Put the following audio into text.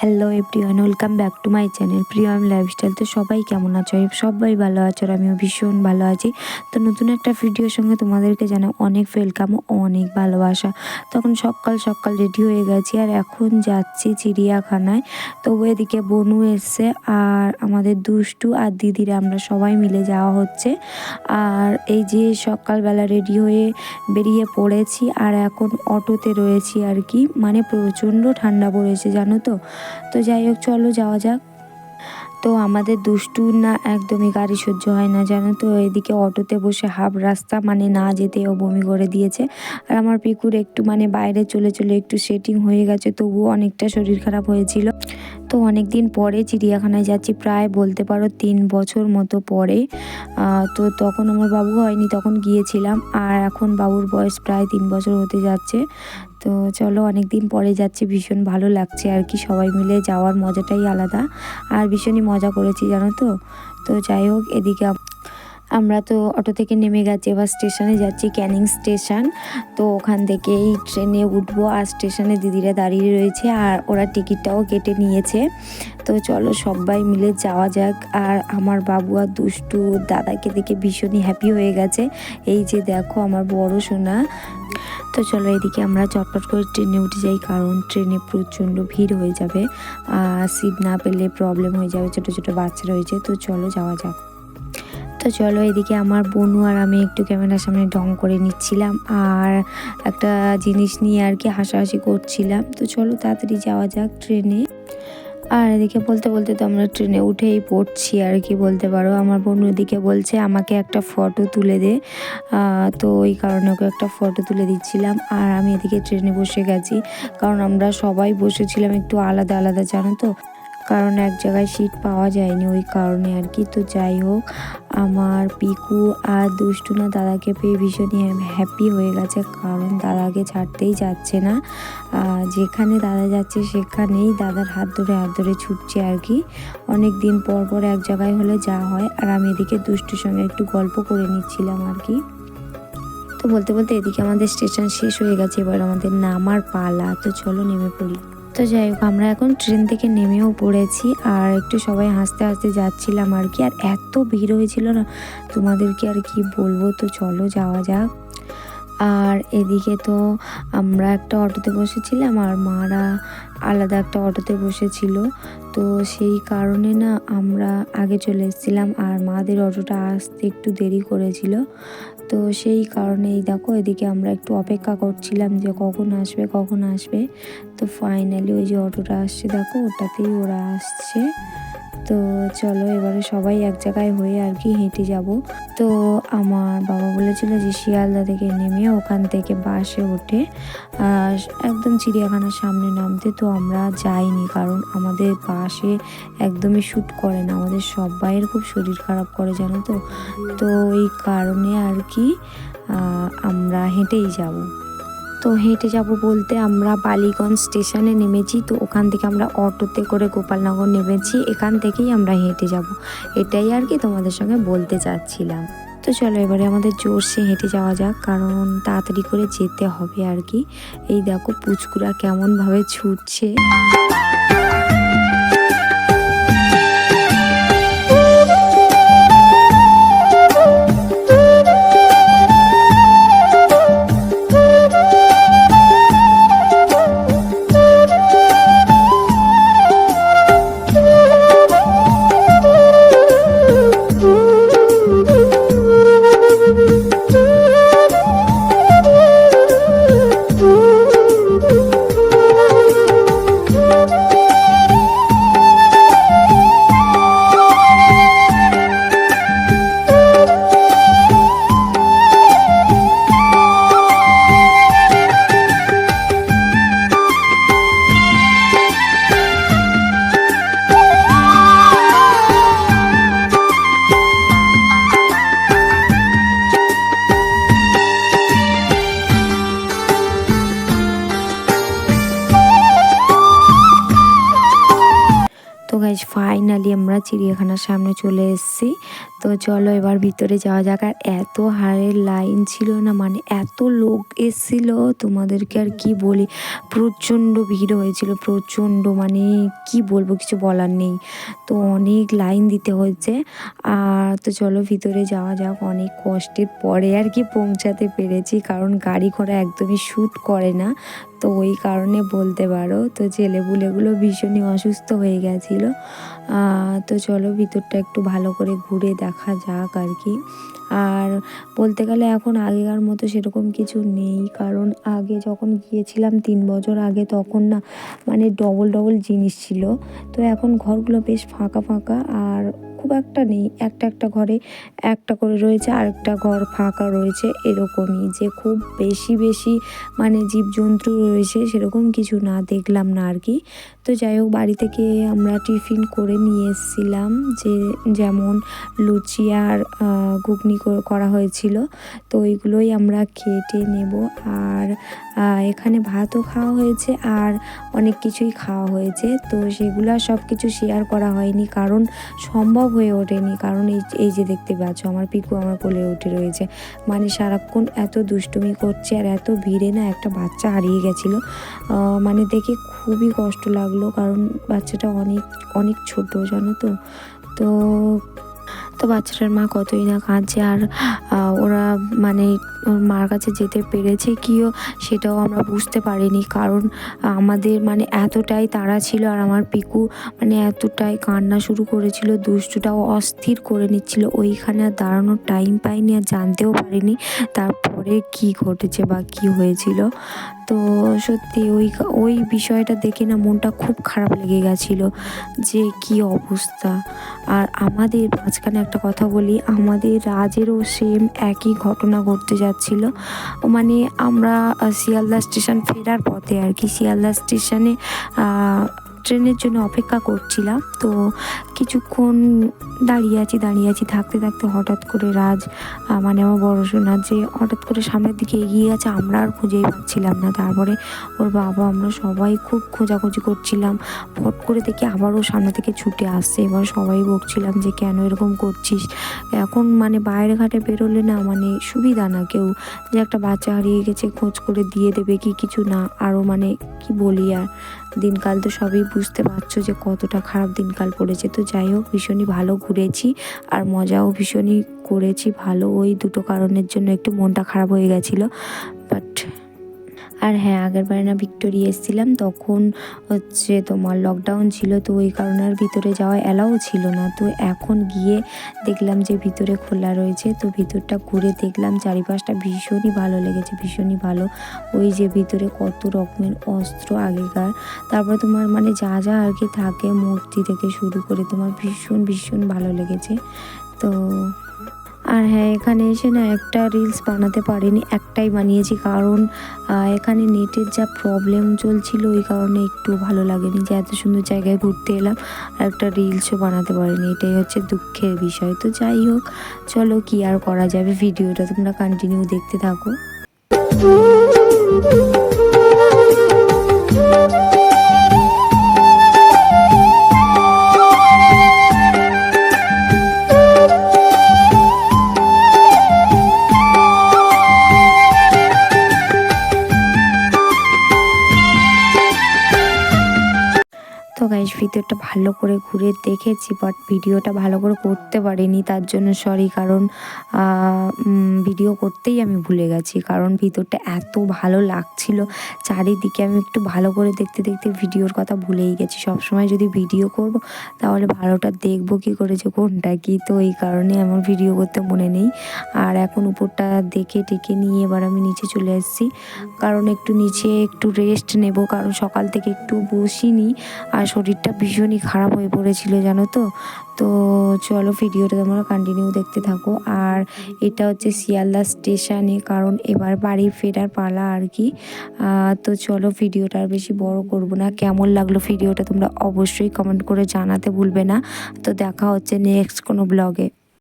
Hello everyone welcome back to my channel Priyo Priyom lifestyle তো সবাই কেমন আছো? সবাই ভালো আছো আর আমিও ভীষণ ভালো আছি। তো নতুন একটা ভিডিওর সঙ্গে তোমাদেরকে জানা অনেক ওয়েলকাম অনেক ভালোবাসা। তখন সকাল সকাল রেডি হয়ে গেছি আর এখন যাচ্ছি চিড়িয়াখানায়। তো এদিকে বনু এসছে আর আমাদের দুষ্টু আর দিদিরা আমরা সবাই মিলে যাওয়া হচ্ছে। আর এই যে সকালবেলা রেডি হয়ে বেরিয়ে পড়েছি আর এখন অটোতে রয়েছি আর কি। মানে প্রচণ্ড ঠান্ডা পড়েছে, জানো তো? তো? তো যাই হোক, চলো যাওয়া যাক। তো আমাদের দুষ্টু না একদমই গাড়ি সহ্য হয় না, জানো তো? এদিকে অটোতে বসে হাফ রাস্তা মানে না যেতে ও বমি করে দিয়েছে। আর আমার পিকুর একটু মানে বাইরে চলে চলে একটু সেটিং হয়ে গেছে, তবুও অনেকটা শরীর খারাপ হয়েছিল। তো অনেক দিন পরে চিড়িয়াখানায় যাচ্ছি, প্রায় বলতে পারো তিন বছর মতো পরে। তো তখন আমার বাবু হয়নি, তখন গিয়েছিলাম, আর এখন বাবুর বয়স প্রায় তিন বছর হতে যাচ্ছে। তো চলো অনেক দিন পরে যাচ্ছে, ভীষণ ভালো লাগছে আর কি, সবাই মিলে যাওয়ার মজাটাই আলাদা। আর ভীষণই মজা করেছি, জানো তো? তো যাই হোক, এদিকে আমরা তো অটো থেকে নেমে গেছি, এবার স্টেশনে যাচ্ছি, ক্যানিং স্টেশন। তো ওখান থেকেই ট্রেনে উঠবো, আর স্টেশনে দিদিরা দাঁড়িয়ে রয়েছে, আর ওরা টিকিটটাও কেটে নিয়েছে। তো চলো সবাই মিলে যাওয়া যাক, আর আমার বাবু আর দুষ্টু দাদাকে দেখে ভীষণই হ্যাপি হয়ে গেছে। এই যে দেখো আমার বড় সোনা। তো চলো এদিকে আমরা চটপট করে ট্রেনে উঠে যাই, কারণ ট্রেনে প্রচণ্ড ভিড় হয়ে যাবে, আর সিট না পেলে প্রবলেম হয়ে যাবে, ছোটো ছোটো বাচ্চা রয়েছে। তো চলো যাওয়া যাক। তো চলো এদিকে আমার বনু আর আমি একটু ক্যামেরার সামনে ঢং করে নিচ্ছিলাম আর একটা জিনিস নিয়ে আর কি হাসাহাসি করছিলাম। তো চলো তাড়াতাড়ি যাওয়া যাক ট্রেনে। আর এদিকে বলতে বলতে তো আমরা ট্রেনে উঠেই পড়ছি আর কি বলতে পারো। আমার বোন ওদিকে বলছে, আমাকে একটা ফটো তুলে দে। তো ওই কারণে ওকে একটা ফটো তুলে দিচ্ছিলাম। আর আমি এদিকে ট্রেনে বসে গেছি। কারণ আমরা সবাই বসেছিলাম একটু আলাদা আলাদা, জানো তো? কারণ এক জায়গায় সিট পাওয়া যায়নি, ওই কারণে আর কি। তো যাই হোক, আমার পিকু আর দুষ্টু না দাদাকে পেয়ে ভীষণই হ্যাপি হয়ে গেছে, কারণ দাদাকে ছাড়তেই যাচ্ছে না। যেখানে দাদা যাচ্ছে সেখানেই দাদার হাত ধরে হাত ধরে ছুটছে আর কি। অনেক দিন পর পর এক জায়গায় হলে যা হয়, আর আমি এদিকে দুষ্টুর সঙ্গে একটু গল্প করে নিচ্ছিলাম আর কি। তো বলতে বলতে এদিকে আমাদের স্টেশন শেষ হয়ে গেছে, এবার আমাদের নামার পালা। তো চলো নেমে পড়ি। তো যাই হোক, আমরা এখন ট্রেন থেকে নেমেও পড়েছি আর একটু সবাই হাসতে হাসতে যাচ্ছিলাম আর কি। আর এত ভিড় হয়েছিল না, তোমাদেরকে আর কি বলব? তো চলো যাওয়া যাক। আর এদিকে তো আমরা একটা অটোতে বসেছিলাম আর মারা আলাদা একটা অটোতে বসেছিল। তো সেই কারণে না আমরা আগে চলে এসেছিলাম আর মাদের অটোটা আসতে একটু দেরি করেছিল। তো সেই কারণে এই দেখো, এদিকে আমরা একটু অপেক্ষা করছিলাম যে কখন আসবে কখন আসবে। তো ফাইনালি ওই যে অটোটা আসছে, দেখো, ওটাতেই ওরা আসছে। তো চলো এবারে সবাই এক জায়গায় হয়ে আর কি হেঁটে যাব। তো আমার বাবা বলেছিল যে শিয়ালদা থেকে নেমে ওখান থেকে বাসে ওঠে একদম চিড়িয়াখানার সামনে নামতে তো আমরা যাইনি, কারণ আমাদের বাসে একদমই শ্যুট করে না। আমাদের সবাইয়ের খুব শরীর খারাপ করে, জানো তো? তো এই কারণে আর কি আমরা হেঁটেই যাব। তো হেঁটে যাব বলতে আমরা বালিগঞ্জ স্টেশনে নেমেছি। তো ওখান থেকে আমরা অটোতে করে গোপালনগর নেমেছি। এখান থেকেই আমরা হেঁটে যাব। এটাই আর কি তোমাদের সঙ্গে বলতে চাচ্ছিলাম। তো চলো এবারে আমাদের জোরসে হেঁটে যাওয়া যাক, কারণ তাড়াতাড়ি করে যেতে হবে আর কি। এই দেখো পুচকুরা কেমনভাবে ছুটছে। ফাইনালি আমরা চিড়িয়াখানার সামনে চলে এসেছি। তো চলো এবার ভিতরে যাওয়া যাক। আর এত হারের লাইন ছিল না মানে এত লোক এসেছিল। তোমাদেরকে আর কি বলি, প্রচণ্ড ভিড় হয়েছিল, প্রচণ্ড মানে কি বলব, কিছু বলার নেই। তো অনেক লাইন দিতে হয়েছে। আর তো চলো ভিতরে যাওয়া যাক, অনেক কষ্টের পরে আর কি পৌঁছাতে পেরেছি। কারণ গাড়ি ঘোড়া একদমই শ্যুট করে না। তো ওই কারণে বলতে পারো। তো ছেলেপুলেগুলো ভীষণই অসুস্থ হয়ে গেছিল। তো চলো ভিতরটা একটু ভালো করে ঘুরে দেখা যাক আর কি। আর বলতে গেলে এখন আগেকার মতো সেরকম কিছু নেই। কারণ আগে যখন গিয়েছিলাম তিন বছর আগে তখন না মানে ডবল ডবল জিনিস ছিল। তো এখন ঘরগুলো বেশ ফাঁকা ফাঁকা। আর খুব একটা নেই। একটা একটা ঘরে একটা করে রয়েছে আর একটা ঘর ফাঁকা রয়েছে এরকমই। যে খুব বেশি বেশি মানে জীবজন্তু রয়েছে সেরকম কিছু না, দেখলাম না আর কি। তো যাই হোক, বাড়ি থেকে আমরা টিফিন করে নিয়ে এসেছিলাম যে যেমন লুচি আর ঘুগনি করা হয়েছিল। তো ওইগুলোই আমরা খেটে নেব। আর এখানে ভাতও খাওয়া হয়েছে আর অনেক কিছুই খাওয়া হয়েছে। তো সেগুলো সব কিছু শেয়ার করা হয়নি। কারণ সম্ভব হয়ে ওঠেনি। কারণ এই এই যে দেখতে পাচ্ছ, আমার পিকু আমার কোলে উঠে রয়েছে। মানে সারাক্ষণ এত দুষ্টুমি করছে আর এত ভিড়ে না একটা বাচ্চা হারিয়ে গেছিল। মানে দেখে খুবই কষ্ট লাগল। কারণ বাচ্চাটা অনেক অনেক ছোট, জানো তো? তো তো বাচ্চাটার মা কতই না কাঁদছে আর ওরা মানে ওর মার কাছে যেতে পেরেছে কিও সেটাও আমরা বুঝতে পারিনি। কারণ আমাদের মানে এতটাই তারা ছিল আর আমার পিকু মানে এতটাই কান্না শুরু করেছিল, দুষ্টুটাও অস্থির করে নিচ্ছিল। ওইখানে আর দাঁড়ানোর টাইম পাইনি আর জানতেও পারিনি। তারপরে কি ঘটেছে বা কি হয়েছিল। তো সত্যি ওই ওই বিষয়টা দেখে না মনটা খুব খারাপ লেগে গেছিল যে কি অবস্থা। আর আমাদের মাঝখানে একটা কথা বলি, আমাদের রাজেরও সেম একই ঘটনা ঘটতে যাচ্ছিল। মানে আমরা শিয়ালদা স্টেশন ফেরার পথে আর কি, শিয়ালদা স্টেশনে ট্রেনের জন্য অপেক্ষা করছিলাম। তো কিছুক্ষণ দাঁড়িয়ে আছি দাঁড়িয়ে আছি। থাকতে থাকতে হঠাৎ করে রাজ মানে আমার বড় সোনা যে হঠাৎ করে সামনের দিকে এগিয়ে গেছে। আমরা আর খুঁজেই পাচ্ছিলাম না। তারপরে ওর বাবা, আমরা সবাই খুব খোঁজাখুঁজি করছিলাম। ফট করে দেখি আবারও সামনে থেকে ছুটে আসছে। এবার সবাই বকছিলাম যে, কেন এরকম করছিস? এখন মানে বাইরে ঘাটে বেরোলে না মানে সুবিধা না কেউ। যে একটা বাচ্চা হারিয়ে গেছে, খোঁজ করে দিয়ে দেবে কি কিছু না। আরও মানে কি বলি আর। দিনকাল তো সবই বুঝতে পারছ যে কতটা খারাপ দিনকাল পড়েছে। তো যাই হোক, ভীষণই ভালো ঘুরেছি আর মজাও ভীষণই করেছি। ভালো ওই দুটো কারণের জন্য একটু মনটা খারাপ হয়ে গেছিল। বাট আর হ্যাঁ আগের বারে না ভিক্টোরিয়া এসেছিলাম, তখন হচ্ছে তোমার লকডাউন ছিল, তো ওই কারণে আর ভিতরে যাওয়া অ্যালাউ ছিল না। তো এখন গিয়ে দেখলাম যে ভিতরে খোলা রয়েছে, তো ভিতরটা ঘুরে দেখলাম, চারিপাশটা ভীষণই ভালো লেগেছে, ভীষণই ভালো। ওই যে ভিতরে কত রকমের অস্ত্র, আগেকার। তারপর তোমার মানে যা যা আর কি থাকে, মূর্তি থেকে শুরু করে তোমার ভীষণ ভীষণ ভালো লেগেছে। তো আর হ্যাঁ এখানে এসে না একটা রিলস বানাতে পারিনি, একটাই বানিয়েছি। কারণ এখানে নেটের যা প্রবলেম চলছিল, ওই কারণে একটু ভালো লাগেনি যে এত সুন্দর জায়গায় ঘুরতে এলাম। আর একটা রিলসও বানাতে পারিনি, এটাই হচ্ছে দুঃখের বিষয়। তো যাই হোক, চলো কি আর করা যাবে ভিডিওটা তোমরা কন্টিনিউ দেখতে থাকো। গাইস ভিডিওটা ভালো করে ঘুরে দেখেছি বাট ভিডিওটা ভালো করে করতে পারিনি, তার জন্য সরি কারণ ভিডিও করতেই আমি ভুলে গেছি, কারণ ভিতরটা এত ভালো লাগছিল, চারিদিকে আমি একটু ভালো করে দেখতে দেখতে ভিডিওর কথা ভুলেই গেছি। সবসময় যদি ভিডিও করব, তাহলে ভালোটা দেখব কি করে যে কোনটা কি, তো এই কারণে আমার ভিডিও করতে মনে নেই। আর এখন উপরটা দেখে টেকে নিয়ে এবার আমি নিচে চলে এসেছি, কারণ একটু নিচে একটু রেস্ট নেব, কারণ সকাল থেকে একটু বসিনি, আর শরীরটা ভীষণই খারাপ হয়ে পড়েছিল, জানো তো? তো চলো ভিডিওটা তোমরা কন্টিনিউ দেখতে থাকো। আর এটা হচ্ছে শিয়ালদা স্টেশনে কারণ এবার বাড়ি ফেরার পালা আর কি। তো চলো ভিডিওটা আর বেশি বড় করব না। কেমন লাগল ভিডিওটা তোমরা অবশ্যই কমেন্ট করে জানাতে ভুলবে না। তো দেখা হচ্ছে নেক্সট কোনো ব্লগে